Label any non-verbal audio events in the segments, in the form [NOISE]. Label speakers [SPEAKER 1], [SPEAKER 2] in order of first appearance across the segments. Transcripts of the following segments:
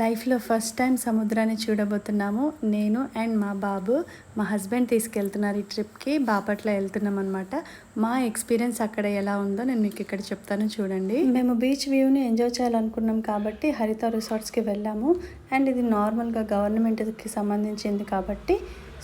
[SPEAKER 1] లైఫ్లో first time సముద్రాన్ని చూడబోతున్నాము. నేను అండ్ మా బాబు మా హస్బెండ్ తీసుకెళ్తున్నారు ఈ ట్రిప్కి. బాపట్ల వెళ్తున్నాం అనమాట మా ఎక్స్పీరియన్స్ అక్కడ ఎలా ఉందో నేను మీకు ఇక్కడ చెప్తాను చూడండి. మేము బీచ్ వ్యూని ఎంజాయ్ చేయాలనుకున్నాం కాబట్టి హరిత రిసార్ట్స్కి వెళ్ళాము. అండ్ ఇది నార్మల్గా గవర్నమెంట్కి సంబంధించింది కాబట్టి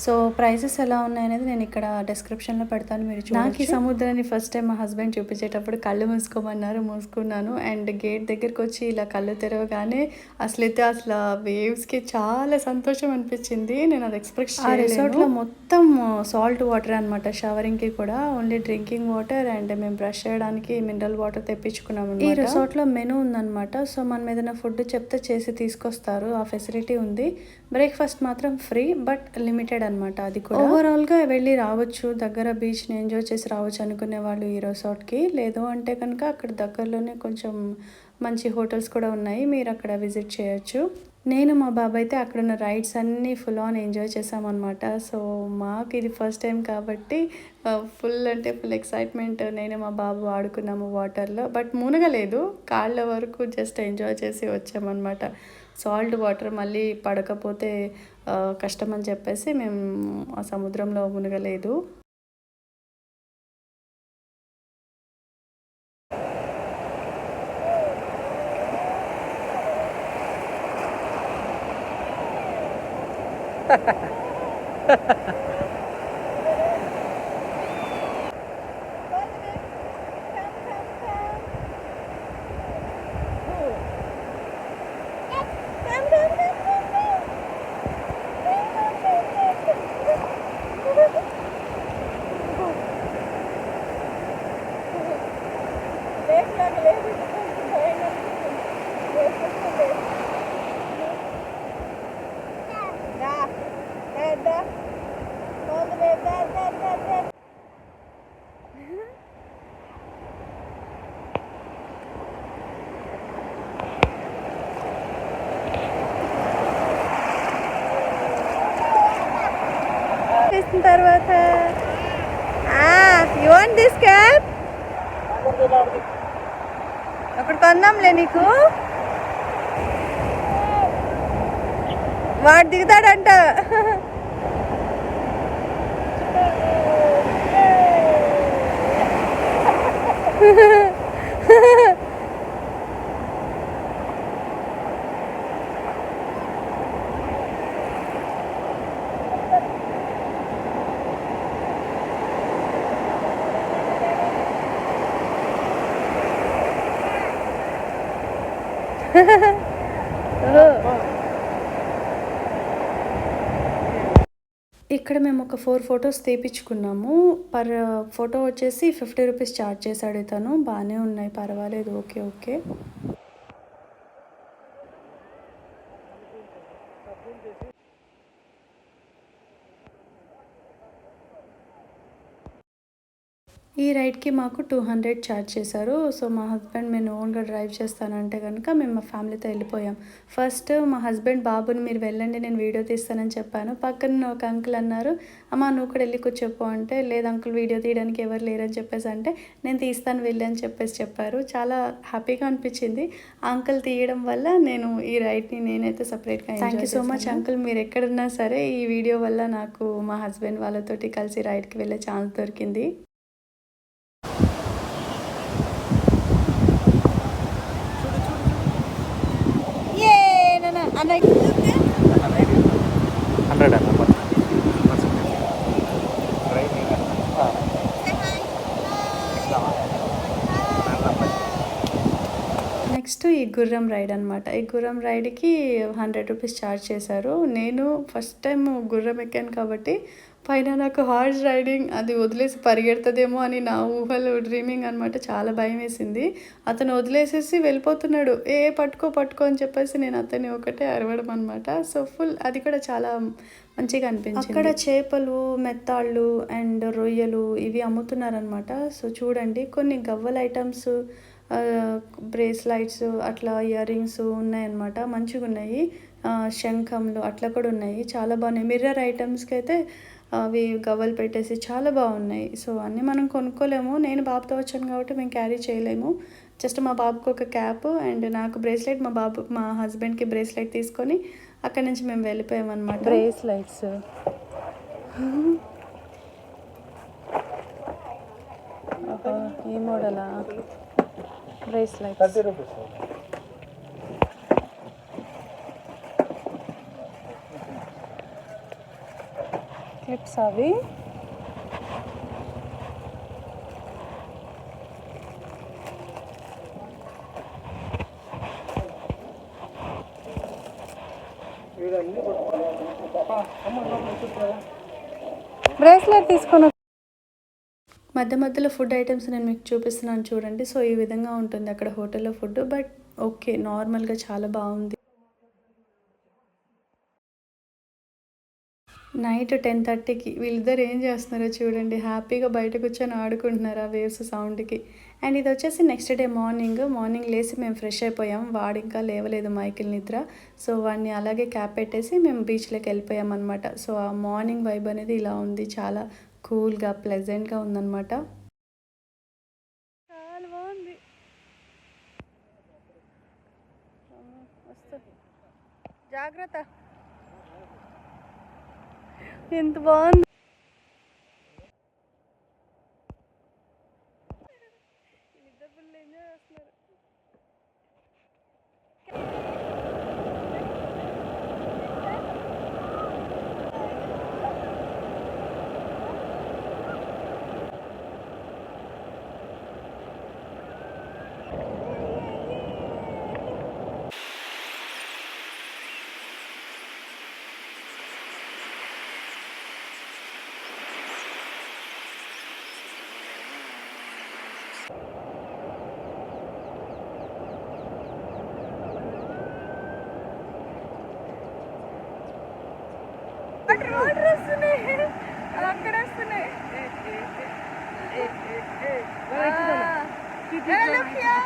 [SPEAKER 1] సో ప్రైజెస్ ఎలా ఉన్నాయనేది నేను ఇక్కడ డిస్క్రిప్షన్లో పెడతాను మీరు నాకు ఈ సముద్రాన్ని ఫస్ట్ టైం మా హస్బెండ్ చూపించేటప్పుడు కళ్ళు మూసుకోమన్నారు మూసుకున్నాను. అండ్ గేట్ దగ్గరికి వచ్చి ఇలా కళ్ళు తెరవగానే అసలైతే అసలు వేవ్స్కి చాలా సంతోషం అనిపించింది. నేను అది ఎక్స్ప్రెస్ ఆ రిసార్ట్లో మొత్తం సాల్ట్ వాటర్ అనమాట షవరింగ్కి కూడా ఓన్లీ డ్రింకింగ్ వాటర్ అండ్ మేము బ్రష్ చేయడానికి మినరల్ వాటర్ తెప్పించుకున్నాము ఈ రిసార్ట్లో మెనూ ఉందన్నమాట. సో మనం ఏదైనా ఫుడ్ చెప్తే చేసి తీసుకొస్తారు. ఆ ఫెసిలిటీ ఉంది. బ్రేక్ఫాస్ట్ మాత్రం ఫ్రీ బట్ లిమిటెడ్ అనమాట అది కూడా. ఓవరాల్గా వెళ్ళి రావచ్చు. దగ్గర బీచ్ని ఎంజాయ్ చేసి రావచ్చు అనుకునే వాళ్ళు ఈ రిసార్ట్కి లేదు అంటే కనుక అక్కడ దగ్గరలోనే కొంచెం మంచి హోటల్స్ కూడా ఉన్నాయి. మీరు అక్కడ విజిట్ చేయొచ్చు. నేను మా బాబాయ్ అయితే అక్కడ ఉన్న రైడ్స్ అన్నీ ఫుల్ ఆన్ ఎంజాయ్ చేసామన్నమాట సో మాకు ఇది ఫస్ట్ టైం కాబట్టి ఫుల్ అంటే ఫుల్ ఎక్సైట్మెంట్ నేను మా బాబు ఆడుకున్నాము వాటర్లో బట్ మునగలేదు. కాళ్ళ వరకు జస్ట్ ఎంజాయ్ చేసి వచ్చామన్నమాట. సాల్ట్ వాటర్ మళ్ళీ పడకపోతే కష్టం అని చెప్పేసి మేము ఆ సముద్రంలో మునగలేదు. [LAUGHS]
[SPEAKER 2] చేసిన తర్వాత. యూ వాంట్ దిస్ క్యాప్ ఒకటి కొందాంలే నీకు. వాడు దిగుతాడంట. [LAUGHS]
[SPEAKER 1] ఇక్కడ మేము ఒక ఫోర్ ఫొటోస్ తీపించుకున్నాము పర్ ఫోటో వచ్చేసి ఫిఫ్టీ రూపీస్ ఛార్జ్ చేశాడు ఇతను. బాగానే ఉన్నాయి పర్వాలేదు ఓకే ఓకే. ఈ రైడ్కి మాకు టూ హండ్రెడ్ ఛార్జ్ చేశారు. సో మా హస్బెండ్ నేను ఓన్గా డ్రైవ్ చేస్తానంటే కనుక మేము మా ఫ్యామిలీతో వెళ్ళిపోయాం. ఫస్ట్ మా హస్బెండ్ బాబుని మీరు వెళ్ళండి నేను వీడియో తీస్తానని చెప్పాను. పక్కన ఒక అంకుల్ అన్నారు అమ్మ నువ్వు కూడా వెళ్ళి కూర్చోపో అంటే లేదు అంకుల్ వీడియో తీయడానికి ఎవరు లేరని చెప్పేసి అంటే నేను తీస్తాను వెళ్ళి అని చెప్పేసి చెప్పారు. చాలా హ్యాపీగా అనిపించింది. అంకుల్ తీయడం వల్ల నేను ఈ రైడ్ని నేనైతే సపరేట్గా thank you so much uncle. మీరు ఎక్కడున్నా సరే ఈ వీడియో వల్ల నాకు మా హస్బెండ్ వాళ్ళతోటి కలిసి రైడ్కి వెళ్ళే ఛాన్స్ దొరికింది
[SPEAKER 2] ఏ అన్న
[SPEAKER 3] హండ్రెడ్ అన్న
[SPEAKER 1] నెక్స్ట్ ఈ గుర్రం రైడ్ అనమాట ఈ గుర్రం రైడ్కి హండ్రెడ్ రూపీస్ ఛార్జ్ చేశారు. నేను ఫస్ట్ టైం గుర్రం ఎక్కాను కాబట్టి పైన నాకు హార్స్ రైడింగ్ అది వదిలేసి పరిగెడుతుందేమో అని నా ఊహలు డ్రీమింగ్ అనమాట చాలా భయం వేసింది. అతను వదిలేసేసి వెళ్ళిపోతున్నాడు. ఏ పట్టుకో పట్టుకో అని చెప్పేసి నేను అతన్ని ఒకటే అరవడం అనమాట సో ఫుల్ అది కూడా చాలా మంచిగా అనిపించింది. అక్కడ చేపలు మెత్తాళ్ళు అండ్ రొయ్యలు ఇవి అమ్ముతున్నారనమాట సో చూడండి కొన్ని గవ్వల ఐటమ్స్ బ్రేస్లైట్స్ అట్లా ఇయర్ రింగ్స్ ఉన్నాయన్నమాట. మంచిగా ఉన్నాయి శంఖంలు అట్లా కూడా ఉన్నాయి. చాలా బాగున్నాయి. మిర్రర్ ఐటమ్స్కి అయితే అవి గవ్వలు పెట్టేసి చాలా బాగున్నాయి. సో అన్నీ మనం కొనుక్కోలేము. నేను బాబుతో వచ్చాను కాబట్టి మేము క్యారీ చేయలేము. జస్ట్ మా బాబుకి ఒక క్యాప్ అండ్ నాకు బ్రేస్లెట్ మా బాబు మా హస్బెండ్కి బ్రేస్లెట్ తీసుకొని అక్కడి నుంచి మేము వెళ్ళిపోయాం అనమాట
[SPEAKER 2] బ్రేస్లైట్స్. ఈ మోడలా? బ్రేస్లైట్స్. క్లిప్స్ అవి. బ్రేస్లెట్ తీసుకొని
[SPEAKER 1] మధ్య మధ్యలో ఫుడ్ ఐటమ్స్ నేను మీకు చూపిస్తున్నాను చూడండి. సో ఈ విధంగా ఉంటుంది అక్కడ హోటల్లో ఫుడ్ బట్ ఓకే నార్మల్గా చాలా బాగుంది. నైట్ టెన్ థర్టీకి వీళ్ళిద్దరు ఏం చేస్తున్నారో చూడండి. హ్యాపీగా బయట కూర్చొని ఆడుకుంటున్నారు ఆ వేవ్స్ సౌండ్కి. అండ్ ఇది వచ్చేసి నెక్స్ట్ డే మార్నింగ్. మార్నింగ్ లేసి మేము ఫ్రెష్ అయిపోయాం. వాడు ఇంకా లేవలేదు మైకిల్ నిద్ర. సో వాడిని అలాగే క్యాప్ పెట్టేసి మేము బీచ్లోకి వెళ్ళిపోయాం అనమాట సో ఆ మార్నింగ్ వైబ్ అనేది ఇలా ఉంది. చాలా కూల్గా ప్లెజెంట్గా ఉందన్నమాట.
[SPEAKER 2] జాగ్రత్త. ఎంత బాగుంది వీళ్ళిద్దరు full enjoy చేస్తున్నారు. వాటర్ వస్తున్నాయి అక్కడ వస్తున్నాయి Look here,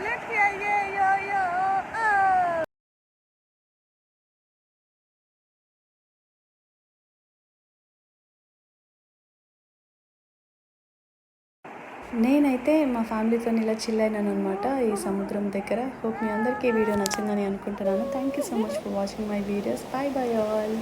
[SPEAKER 2] look here, yeah, yo, yo, oh.
[SPEAKER 1] నేనైతే మా ఫ్యామిలీతో ఇలా చిల్ అయినాను అనమాట ఈ సముద్రం దగ్గర. హోప్ మీ అందరికీ ఈ వీడియో నచ్చిందని అనుకుంటున్నాను. Thank you so much for watching my videos bye bye all